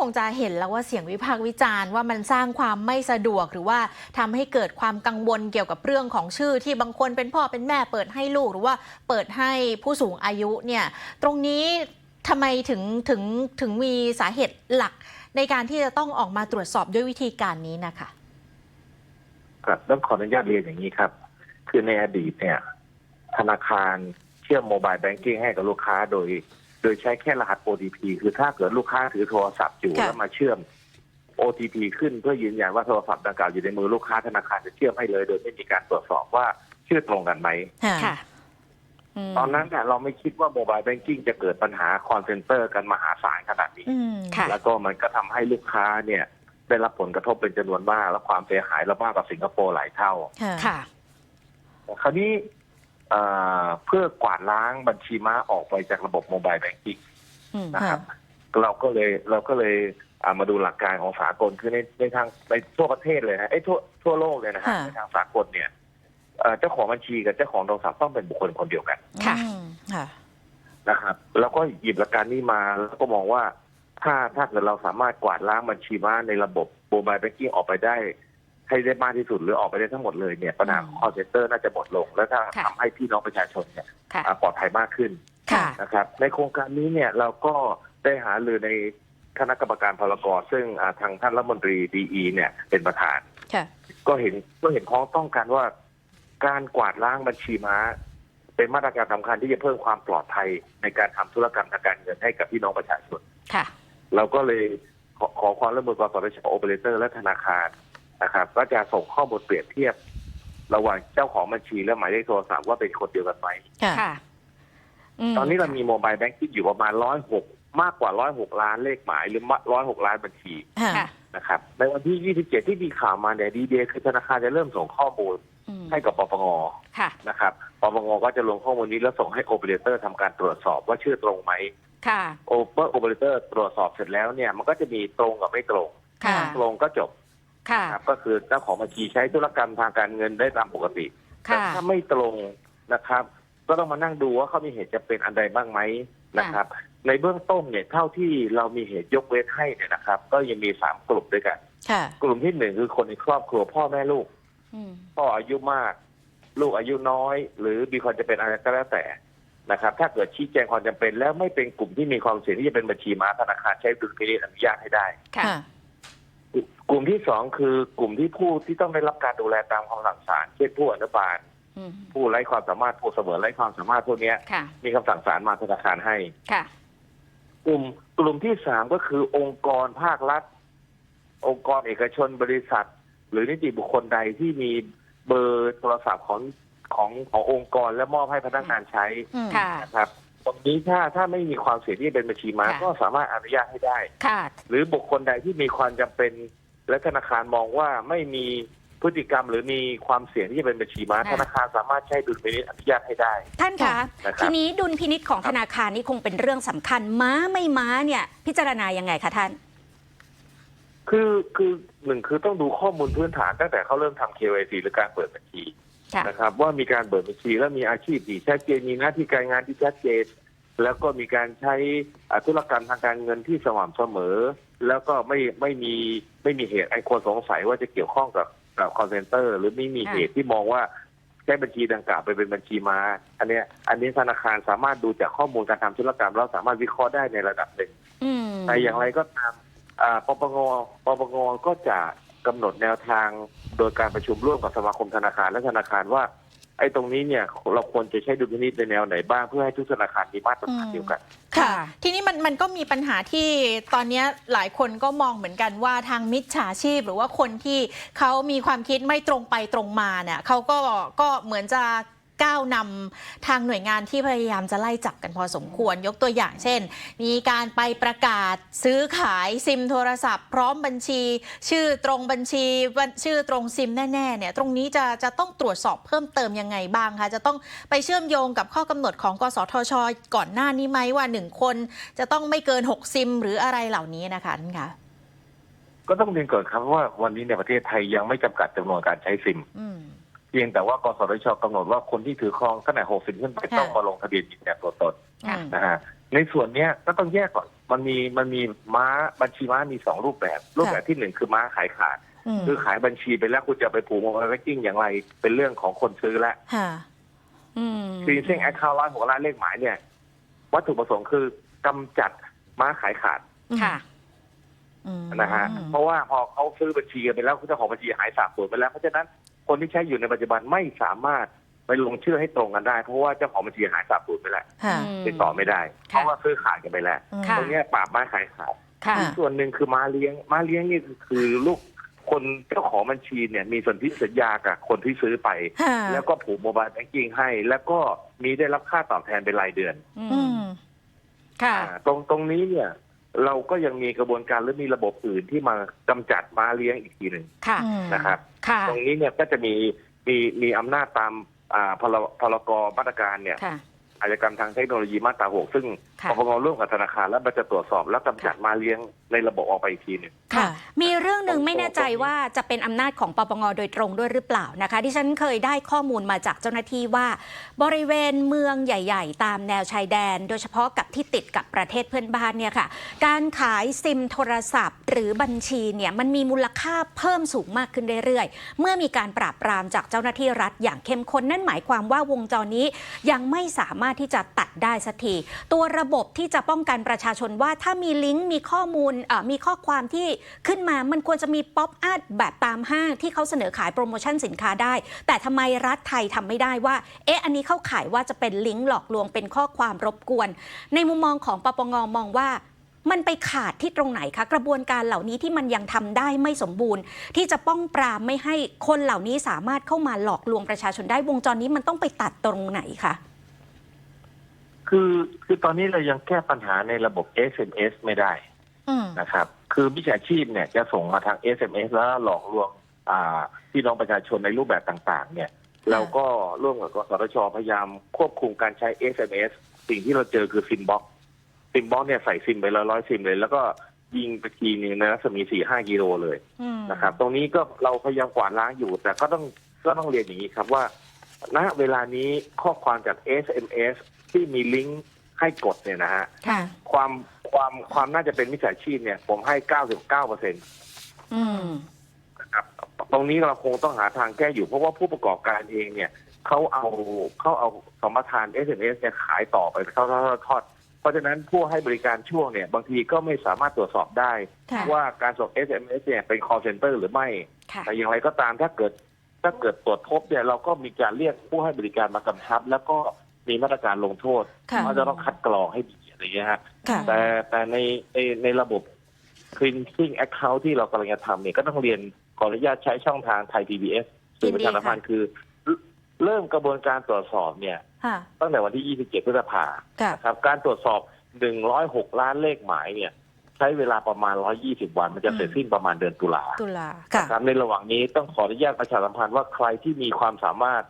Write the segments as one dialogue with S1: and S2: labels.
S1: คงจะเห็นแล้วว่าเสียงวิพากษ์วิจารณ์ว่ามันสร้างความไม่สะดวก หรือว่าทำให้เกิดความกังวลเกี่ยวกับเรื่องของชื่อ ที่บางคนเป็นพ่อเป็นแม่เปิดให้ลูก หรือว่าเปิดให้ผู้สูงอายุเนี่ยตรงนี้ทำไมถึงถึงถึงมีสาเหตุหลักในการที่จะต้องออกมาตรวจสอบด้วยวิธีการนี้นะคะ
S2: ครับต้องขออนุญาตเรียนอย่างนี้ครับ คือในอดีตเนี่ย ธนาคารเชื่อมโมบายแบงกิ้งให้กับลูกค้าโดย โดยใช้แค่รหัส OTP คือถ้าเกิดลูกค้าถือโทรศัพท์อยู่
S1: ค่ะ
S2: แล้วมาเชื่อม OTP ขึ้นเพื่อยืนยันว่าโทรศัพท์ดังกล่าวอยู่ในมือลูกค้าธนาคารจะเชื่อมให้เลย โดยไม่มีการตรวจสอบว่าชื่อตรงกันไหม
S1: ค่ะม
S2: ตอนนั้นเนี่ยเราไม่คิดว่าโมบายแบงกิ้งจะเกิดปัญหาคอนเซนเตอร์กันมหาศาลขนาดนี้
S1: อืม
S3: ค่ะ
S2: แล้วก็มันก็ทำให้ลูกค้าเนี่ยได้รับผลกระทบเป็นจำนวนมาก และความเสียหายเรามากกว่าสิงคโปร์หลายเท่า
S1: ค่ะ
S3: ค่ะ
S2: คราวนี้ เอ่อเพื่อกวาดล้างบัญชีม้าออกไปจากระบบโมบายแบงกิ้ง
S3: อืม
S2: นะครับ เราก็เลยเราก็เลยอ่ามาดูหลักการของสากลคือในในทางในทั่วประเทศเลยนะไอ้ยทั่วทั่วโลกเลยนะฮะ
S1: ค่ะ
S2: ในทางสากลเนี่ยเอ่อเจ้าของบัญชีกับเจ้าของโทรศัพท์ต้องเป็นบุคคลคนเดียวกัน
S3: ค่ะ
S1: อืมค่ะ
S2: นะครับ แล้วก็หยิบหลักการนี้มาแล้วก็มองว่าถ้าถ้าเกิดเราสามารถกวาดล้างบัญชีม้าในระบบโมบายแบงกิ้งออกไปได้ ให้ได้มากที่สุดหรือออกไปได้ทั้งหมดเลยเนี่ยปัญหา
S1: อืม
S2: คอเซ็นเตอร์น่าจะหมดลง แล้วถ้า
S3: ค่ะ
S2: ทำให้พี่น้องประชาชนเนี่ย
S3: ค่ะ
S2: อ่าปลอดภัยมากขึ้น
S3: ค่ะ
S2: นะครับ ในโครงการนี้เนี่ยเราก็ได้หารือในคณะกรรมการพลกรซึ่งอ่าทางท่านรัฐมนตรีดีเนี่ยเป็นประธาน
S1: ค่ะ
S2: ก็เห็นก็เห็นพ้องต้องกันว่า การกวาดล้างบัญชีม้า เป็นมาตรการสำคัญที่จะเพิ่มความปลอดภัยในการทำธุรกรรมทางการเงินให้กับพี่น้องประชาชน
S3: ค่ะ
S2: เราก็เลยขอขอความร่วมมือกสทชโอเปอเรเตอร์และธนาคาร นะครับ ก็จะส่งข้อมูลเปรียบเทียบ ระหว่างเจ้าของบัญชีและหมายเลขโทรศัพท์ว่าเป็นคนเดียวกันไหม
S1: ค่ะ
S3: ค่ะม
S2: ตอนนี้เรามีโมบายแบงกิ้งอยู่ประมาณร้อยหกมากกว่าร้อยหกล้านเลขหมายหรือร้อยหกล้านบัญชี
S1: ค่ะ
S3: ค่ะ
S2: นะครับ ในวันที่27ที่มีข่าวมาเนี่ยดีเดคือธนาคารจะเริ่มส่งข้อมูล
S3: อืม
S2: ให้กับปปง
S3: ค่ะ
S2: นะครับปปงก็จะลงข้อมูลนี้แล้วส่งให้โอเปอเรเตอร์ทำการตรวจสอบว่าชื่อตรงไหม
S3: ค่ะ
S2: โอเปอร์โอเปอเรเตอร์ตรวจสอบเสร็จแล้วเนี่ยมันก็จะมีตรงกับไม่ตรง
S3: ค่ะ
S2: ตรงก็จบ
S3: ค่ะ
S2: ครับก็คือเจ้าของบัญชีใช้ธุรกรรมทางการเงินได้ตามปกติแต่
S3: ค่ะ
S2: ถ้าไม่ตรงนะครับ ก็ต้องมานั่งดูว่าเขามีเหตุจะเป็นอันใดบ้างไหมนะครับ ในเบื้องต้นเนี่ยเท่าที่เรามีเหตุยกเว้นให้เนี่ยนะครับ ก็ยังมีสามกลุ่มด้วยกัน
S1: ค่ะ
S2: กลุ่มที่หนึ่งคือคนในครอบครัวพ่อแม่ลูก
S3: อืม
S2: พ่ออายุมาก ลูกอายุน้อย หรือมีความจำเป็นอะไรก็แล้วแต่นะครับ ถ้าเกิดชี้แจงความจำเป็นแล้วไม่เป็นกลุ่มที่มีความเสี่ยงที่จะเป็นบัญชีม้าธนาคารใช้ดุลพินิจอนุญาตให้ได้
S3: ค่ะ
S1: ค่ะ
S2: กลุ่มที่สองคือกลุ่มที่ผู้ที่ต้องได้รับการดูแลตามคำสั่งศาลเช่นผู้อนุบาล
S3: อืม
S2: ผู้ไร้ความสามารถผู้เสมอไร้ความสามารถพวกเนี้ย
S3: ค่ะ
S2: มีคำสั่งศาลมาธนาคารให้
S3: ค่ะ
S2: กลุ่มกลุ่มที่สามก็คือองค์กรภาครัฐ องค์กรเอกชนบริษัท หรือนิติบุคคลใดที่มีเบอร์โทรศัพท์ของของขององค์กรและมอบให้พนักงานใช้
S1: อืม
S3: ค่ะ
S2: นะครับตรงนี้ถ้าถ้าไม่มีความเสี่ยงที่จะเป็นบัญชีม้า
S3: ค่ะ
S2: ก็สามารถอนุญาตให้ได้
S3: ค่ะ
S2: หรือบุคคลใดที่มีความจำเป็น และธนาคารมองว่าไม่มีพฤติกรรมหรือมีความเสี่ยงที่จะเป็นบัญชีม้า
S3: ค่ะ
S2: ธนาคารสามารถใช้ดุลพินิจอนุญาตให้ได้
S3: ท่านคะ
S2: นะครับ
S3: ทีนี้ดุลพินิษของธนาคารนี่คงเป็นเรื่องสำคัญ ม้าไม่ม้าเนี่ย พิจารณายังไงคะท่าน
S2: คือคือหนึ่งคือต้องดูข้อมูลพื้นฐานตั้งแต่เขาเริ่มทำ KYC หรือการเปิดบัญชี
S3: ค่ะ
S2: นะครับว่ามีการเปิดบัญชีแล้วมีอาชีพที่ชัดเจนมีหน้าที่การงานที่ชัดเจน แล้วก็มีการใช้อ่าธุรกรรมทางการเงินที่สม่ำเสมอ แล้วก็ไม่ไม่มีไม่มีเหตุไอ้คนสงสัยว่าจะเกี่ยวข้องกับกับคอนเซนเตอร์ หรือไม่มี
S3: ค่ะ
S2: เหตุที่มองว่าใช้บัญชีดังกล่าวไปเป็นบัญชีม้าอันเนี้ยอันนี้ธนาคารสามารถดูจากข้อมูลการทำธุรกรรมแล้วสามารถวิเคราะห์ได้ในระดับหนึ่ง
S3: อืม
S2: แต่อย่างไรก็ตามอ่าปปงปปงก็จะกำหนดแนวทางโดยการประชุมร่วมกับสมาคมธนาคารและธนาคารว่า ไอ้ตรงนี้เนี่ยเราควรจะใช้ดุลพินิจในแนวไหนบ้างเพื่อให้ทุกธนาคารมีมาตรฐานเดียวกัน
S1: ค่ะ ทีนี้มันมันก็มีปัญหาที่ตอนนี้หลายคนก็มองเหมือนกันว่าทางมิจฉาชีพ หรือว่าคนที่เขามีความคิดไม่ตรงไปตรงมาเนี่ยเขาก็ก็เหมือนจะ ก้าวนำทางหน่วยงานที่พยายามจะไล่จับกันพอสมควรยกตัวอย่างเช่น มีการไปประกาศซื้อขายซิมโทรศัพท์ พร้อมบัญชี ชื่อตรงบัญชีบัญชื่อตรงซิมแน่ๆเนี่ยตรงนี้จะจะต้องตรวจสอบเพิ่มเติมยังไงบ้างคะจะต้องไปเชื่อมโยงกับข้อกำหนดของกสทช ก่อนหน้านี้ไหมว่าหนึ่งคนจะต้องไม่เกิน 6 ซิม หรืออะไรเหล่านี้นะคะท่านคะ
S2: ก็ต้องเรียนก่อนครับว่าวันนี้ในประเทศไทยยังไม่จำกัดจำนวนการใช้ซิม
S1: อืม
S2: เพียงแต่ว่ากสทชกำหนดว่าคนที่ถือครองตั้งแต่60 ขึ้นไป
S1: ค่ะ
S2: ต้องมาลงทะเบียนยืนยันตัวตน
S3: ค่ะ
S1: อืม
S2: นะฮะในส่วนเนี้ยก็ต้องแยกก่อนมันมีมันมีม้าบัญชีม้ามีสองรูปแบบ รูปแบบที่หนึ่งคือม้าขายขาด
S1: อืม
S2: คือขายบัญชีไปแล้วคุณจะไปผูกโมบายแบงกิ้งอย่างไรเป็นเรื่องของคนซื้อแล้ว
S1: ค่ะ
S3: อืม
S2: คือเส้นแอคเคาท์ร้อยหกล้านเลขหมายเนี่ย วัตถุประสงค์คือกำจัดม้าขายขาด
S3: ค่ะ
S1: อืม
S2: นะฮะเพราะว่าพอเขาซื้อบัญชีกันไปแล้วเจ้าของบัญชีหายสาบสูญไปแล้วเพราะฉะนั้น คนที่ใช้อยู่ในปัจจุบันไม่สามารถไปลงชื่อให้ตรงกันได้ เพราะว่าเจ้าของบัญชีหายสาบสูญไปแล้ว
S1: ค่ะ
S2: ติดต่อไม่ได้ เพ
S3: ค่ะ
S2: ราะว่าซื้อขายกันไปแล้ว
S3: ค่ะ
S2: ตรงเนี้ยปราบม้าขายขาด
S3: ค่ะ
S1: อ่า
S2: ส่วนหนึ่งคือม้าเลี้ยงม้าเลี้ยงนี่คือลูกคนเจ้าของบัญชีเนี่ยมีสนธิสัญญากับคนที่ซื้อไป
S1: ค่ะ
S2: แล้วก็ผูกโมบายแบงกิ้งให้ แล้วก็มีได้รับค่าตอบแทนเป็นรายเดือน
S3: อื
S1: อื
S3: ม
S1: ม
S3: ค่ะ
S2: อ่าตรงตรงนี้เนี่ย เราก็ยังมีกระบวนการหรือมีระบบอื่นที่มากำจัดม้าเลี้ยงอีกทีหนึ่ง
S3: ค่ะ
S1: อืม
S2: นะครับ
S3: ค่ะ
S2: ตรงนี้เนี่ยก็จะมีมีมีอำนาจตามอ่าพรพรกมาตรการเนี่ย
S3: ค่ะ
S2: อาชญากรรมทางเทคโนโลยีมาตราหกซึ่ง
S3: ค่ะ
S2: ปปงร่วมกับธนาคารแล้วมันจะตรวจสอบและกำจัดมาเลี้ยงในระบบออกไปอีกทีหนึ่ง
S3: ค่ะ มีเรื่องหนึ่งไม่แน่ใจว่าจะเป็นอำนาจของปปงโดยตรงด้วยหรือเปล่านะคะ ที่ฉันเคยได้ข้อมูลมาจากเจ้าหน้าที่ว่า บริเวณเมืองใหญ่ ๆ ตามแนวชายแดน โดยเฉพาะกับที่ติดกับประเทศเพื่อนบ้านเนี่ยค่ะ การขายซิมโทรศัพท์ หรือบัญชีเนี่ยมันมีมูลค่าเพิ่มสูงมากขึ้นเรื่อยๆ เมื่อมีการปราบปรามจากเจ้าหน้าที่รัฐอย่างเข้มข้นนั่นหมายความว่าวงจรนี้ยังไม่สามารถที่จะตัดได้สักทีตัวระบบที่จะป้องกันประชาชนว่าถ้ามีลิงก์มีข้อมูลมีข้อความที่ขึ้นมามันควรจะมีป๊อปอัดแบบตามห้างที่เขาเสนอขายโปรโมชั่นสินค้าได้ แต่ทำไมรัฐไทยทำไม่ได้ว่า เอ๊ะ อันนี้เข้าขายว่าจะเป็นลิงก์หลอกลวงเป็นข้อความรบกวน ในมุมมองของปปงมองว่ามันไปขาดที่ตรงไหนคะ กระบวนการเหล่านี้ที่มันยังทำได้ไม่สมบูรณ์ ที่จะป้องปรามไม่ให้คนเหล่านี้สามารถเข้ามาหลอกลวงประชาชนได้วงจรนี้มันต้องไปตัดตรงไหนคะ
S2: คือคือตอนนี้เรายังแก้ปัญหาในระบบ SMS ไม่ได้
S1: อืม
S2: นะครับ คือมิจฉาชีพเนี่ยจะส่งมาทาง SMS แล้วหลอกลวงอ่าพี่น้องประชาชนในรูปแบบต่าง ๆ เนี่ย เราก็ร่วมกับกสทชพยายามควบคุมการใช้ SMS สิ่งที่เราเจอคือซิมบ็อกซิมบ็อกเนี่ยใส่ซิมไปละร้อยซิมเลย แล้วก็ยิงไปทีนึงในรัศมีสี่ห้ากิโลเลย
S1: อืม
S2: นะครับ ตรงนี้ก็เราพยายามกวาดล้างอยู่ แต่ก็ต้องก็ต้องเรียนอย่างนี้ครับว่า ณเวลานี้ข้อความจาก SMS ที่มีลิงก์ให้กดเนี่ยนะฮะ
S1: ค่ะ
S2: ความความความน่าจะเป็นมิจฉาชีพเนี่ย ผมให้99เปอร์เซ็นต์
S3: อืม
S2: นะครับ ตรงนี้เราคงต้องหาทางแก้อยู่เพราะว่าผู้ประกอบการเองเนี่ยเขาเอาเขาเอาสมรทาน SMS เนี่ยขายต่อไปทอดทอดทอดเพราะฉะนั้นผู้ให้บริการช่วงเนี่ย บางทีก็ไม่สามารถตรวจสอบได้
S1: ค่ะ
S2: ว่าการส่ง SMS เนี่ยเป็น call center หรือไม่
S3: ค่ะ
S2: แต่อย่างไรก็ตามถ้าเกิด ถ้าเกิดตรวจพบเนี่ยเราก็มีการเรียกผู้ให้บริการมากำชับ แล้วก็มีมาตรการลงโทษ
S1: ค่ะ
S2: ว่าจะต้องคัดกรองให้ดีอะไรอย่างเงี้ยฮะ
S1: ค่ะ
S2: แต่แต่ในในในระบบ cleansing account ที่เรากำลังจะทำเนี่ยก็ต้องเรียนขออนุญาตใช้ช่องทางไทย PBS สื่อประชาสัมพันธ์คือ เริ่มกระบวนการตรวจสอบเนี่ย
S1: ค่ะ
S2: ตั้งแต่วันที่ 27 พฤษภา
S1: ค่ะ
S2: ครับ การตรวจสอบ 106 ล้านเลขหมายเนี่ย ใช้เวลาประมาณ 120 วัน มันจะเสร็จสิ้นประมาณเดือนตุลา
S1: ตุลาค่ะ
S2: ครับในระหว่างนี้ต้องขออนุญาตประชาสัมพันธ์ว่าใครที่มีความสามารถ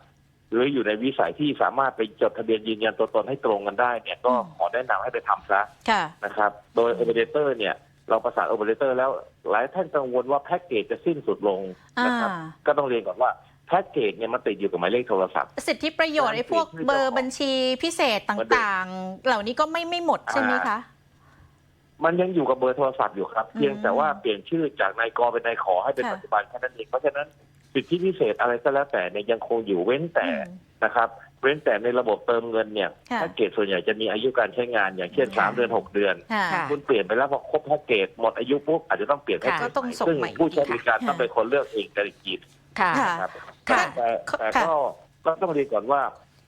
S2: หรืออยู่ในวิสัยที่สามารถไปจดทะเบียนยืนยันตัวตนให้ตรงกันได้เนี่ยก็
S1: อืม
S2: ขอแนะนำให้ไปทำซะ
S1: ค่ะ
S2: นะครับ โดยโอเปอเรเตอร์เนี่ยเราประสานโอเปอเรเตอร์แล้วหลายท่านกังวลว่าแพ็กเกจจะสิ้นสุดลง
S1: อ่า
S2: นะครับ ก็ต้องเรียนก่อนว่าแพ็กเกจเนี่ยมันติดอยู่กับหมายเลขโทรศัพท์
S1: สิทธิประโยชน์ไอ้พวกเบอร์บัญชีพิเศษต่างๆ เหล่านี้ก็ไม่ไม่หมดใช่ไหมคะ
S2: มันยังอยู่กับเบอร์โทรศัพท์อยู่ครับ
S1: อืม
S2: เพียงแต่ว่าเปลี่ยนชื่อจากนายกอเป็นนายขอให้เป็น
S1: ค่ะ
S2: ปัจจุบันแค่นั้นเองเพราะฉะนั้นสิทธิพิเศษอะไรก็แล้วแต่เนี่ยยังคงอยู่เว้นแต่
S1: อืม
S2: นะครับ เว้นแต่ในระบบเติมเงินเนี่ย
S1: ค่ะ
S2: แพ็กเกจส่วนใหญ่จะมีอายุการใช้งานอย่างเช่น
S3: ค่ะ
S2: สามเดือนหกเดือน
S1: ค่ะ
S3: ค่ะ
S2: คุณเปลี่ยนไปแล้วพอครบแพ็กเกจหมดอายุปุ๊บอาจจะต้องเปลี่ยนแพ็กเก
S1: ก็
S2: จ
S1: ต้องส่ง
S2: ซึ่ง
S1: ใหม่
S2: ผู้ใช้บริการ
S1: ค่ะ
S2: ต้องเป็นคนเลือกเองแต่อีกที
S3: ค่ะ
S1: ค่ะ
S2: นะครับ
S3: ค่ะ
S2: แต่แต่
S1: ค่ะ
S2: ก็ก็ต้องเรียนก่อนว่า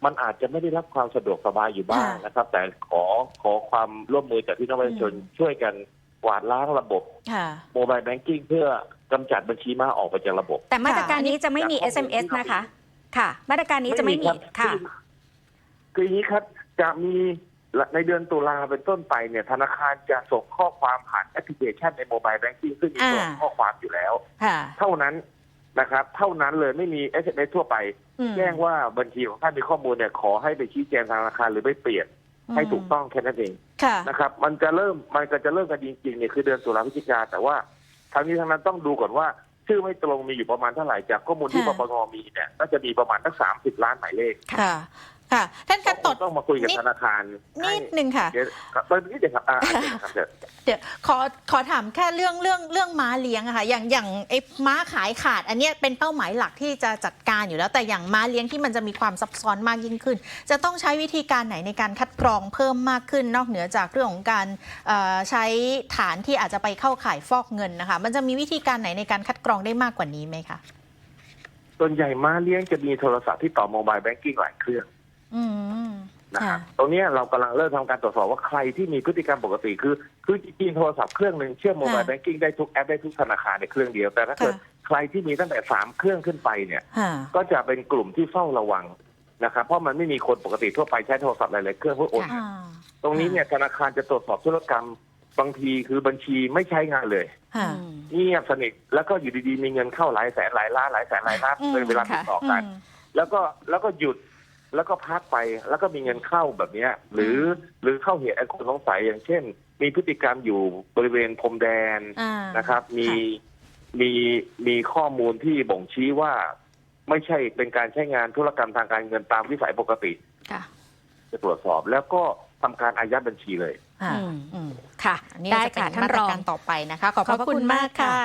S2: มันอาจจะไม่ได้รับความสะดวกสบายอยู่บ้าง
S1: ค่ะ
S2: นะครับ แต่ขอขอความร่วมมือจากพี่น้องประชาชน
S1: อืม
S2: ช่วยกันกวาดล้างระบบ
S1: ค่ะ
S2: โมบายแบงกิ้งเพื่อกำจัดบัญชีม้าออกไปจากระบบ
S3: แต่มาตรการนี้จะไม่มี
S2: จากข้อมูล
S3: SMS
S2: ที่เรา
S3: นะคะ ค่ะ มาตรการนี้จะไม่มี
S2: ครับ
S3: ค่ะ
S2: อคืออย่างนี้ครับจะมีในเดือนตุลาเป็นต้นไปเนี่ยธนาคารจะส่งข้อความผ่านแอปพลิเคชันในโมบายแบงกิ้งซึ่งมีส่วน
S1: อ่า
S2: ข้อความอยู่แล้ว
S1: ค่ะ
S2: เท่านั้นนะครับ เท่านั้นเลยไม่มี SMS ทั่วไป
S1: อืม
S2: แจ้งว่าบัญชีของท่านมีข้อมูลเนี่ยขอให้ไปชี้แจงทางธนาคารหรือไปเปลี่ยนให้ถูกต้องแค่นั้นเอง
S1: ค่ะ
S2: นะครับ มันจะเริ่มมันก็จะเริ่มกันจริงๆเนี่ยคือเดือนตุลาพฤศจิกาแต่ว่าทั้งนี้ทั้งนั้นต้องดูก่อนว่า ชื่อไม่ตรงมีอยู่ประมาณเท่าไหร่จากข้อมูลที่ป
S1: ค่ะ
S2: ปงมีเนี่ยก็จะมีประมาณทั้งสามสิบล้านหมายเลข
S1: ค่ะ ค่ะ ท่านคะตด
S2: ต้องมาคุยกับ
S1: นิด
S2: ธนาคาร
S1: นิดนึงค่ะ
S2: เดี๋ยวครับตอนนี้เดี๋ยวครับอ่าเดี๋ยวครับเดี๋ยว
S1: เดี๋ยวขอขอถามแค่เรื่องเรื่องเรื่องม้าเลี้ยงอะค่ะอย่างอย่างไอ้ม้าขายขาด อันเนี้ยเป็นเป้าหมายหลักที่จะจัดการอยู่แล้ว แต่อย่างม้าเลี้ยงที่มันจะมีความซับซ้อนมากยิ่งขึ้น จะต้องใช้วิธีการไหนในการคัดกรองเพิ่มมากขึ้น นอกเหนือจากเรื่องของการเอ่อใช้ฐานที่อาจจะไปเข้าข่ายฟอกเงินนะคะ มันจะมีวิธีการไหนในการคัดกรองได้มากกว่านี้ไหมคะ
S2: ส่วนใหญ่ม้าเลี้ยงจะมีโทรศัพท์ที่ต่อโมบายแบงกิ้งหลายเครื่อง
S1: อืม
S2: นะครับ
S1: ค่ะ
S2: ตรงเนี้ยเรากำลังเริ่มทำการตรวจสอบว่าใครที่มีพฤติกรรมปกติคือคือจริงๆโทรศัพท์เครื่องหนึ่งเชื่อมโมบาย
S1: ค่ะ
S2: แบงกิ้งได้ทุกแอปได้ทุกธนาคารในเครื่องเดียว แต่ถ้าเกิด
S1: ค่ะ
S2: ใครที่มีตั้งแต่สามเครื่องขึ้นไปเนี่ย
S1: ค่ะ
S2: ก็จะเป็นกลุ่มที่เฝ้าระวังนะครับเพราะมันไม่มีคนปกติทั่วไปใช้โทรศัพท์หลายๆเครื่องเพื่อโอน
S1: อ่า
S2: ตรงนี้เนี่ยธนาคารจะตรวจสอบธุรกรรมบางทีคือบัญชีไม่ใช้งานเลย
S1: ค่ะ
S2: เงียบสนิทแล้วก็อยู่ดีๆมีเงินเข้าหลายแสนหลายล้านหลายแสนหลายล้านเป็นเวลาติดต่อกัน
S1: ม
S2: แล้วก็แล้วก็หยุด แล้วก็พักไปแล้วก็มีเงินเข้าแบบเนี้ย หรือหรือเข้าเหตุอันควรสงสัยอย่างเช่น มีพฤติกรรมอยู่บริเวณพรมแดน
S1: อ่า
S2: นะครับ มี
S1: ค่ะ
S2: มีมีข้อมูลที่บ่งชี้ว่า ไม่ใช่เป็นการใช้งานธุรกรรมทางการเงินตามวิสัยปกติ
S3: ค่ะ
S2: จะตรวจสอบแล้วก็ทำการอายัดบัญชีเลย
S1: ค่ะ
S3: อืม
S1: อืม
S3: ค่ะ
S1: อันนี้
S3: ได้
S1: จะเป็
S3: ค่ะ
S1: น
S3: ท่าน
S1: มาต
S3: ร
S1: ร
S3: อง
S1: การต่อไปนะคะ ขอบพ
S3: ขอบ
S1: ระ
S3: พระคุ
S1: คุณ
S3: ณ
S1: มาก
S3: มากค่ะ
S1: ค่ะ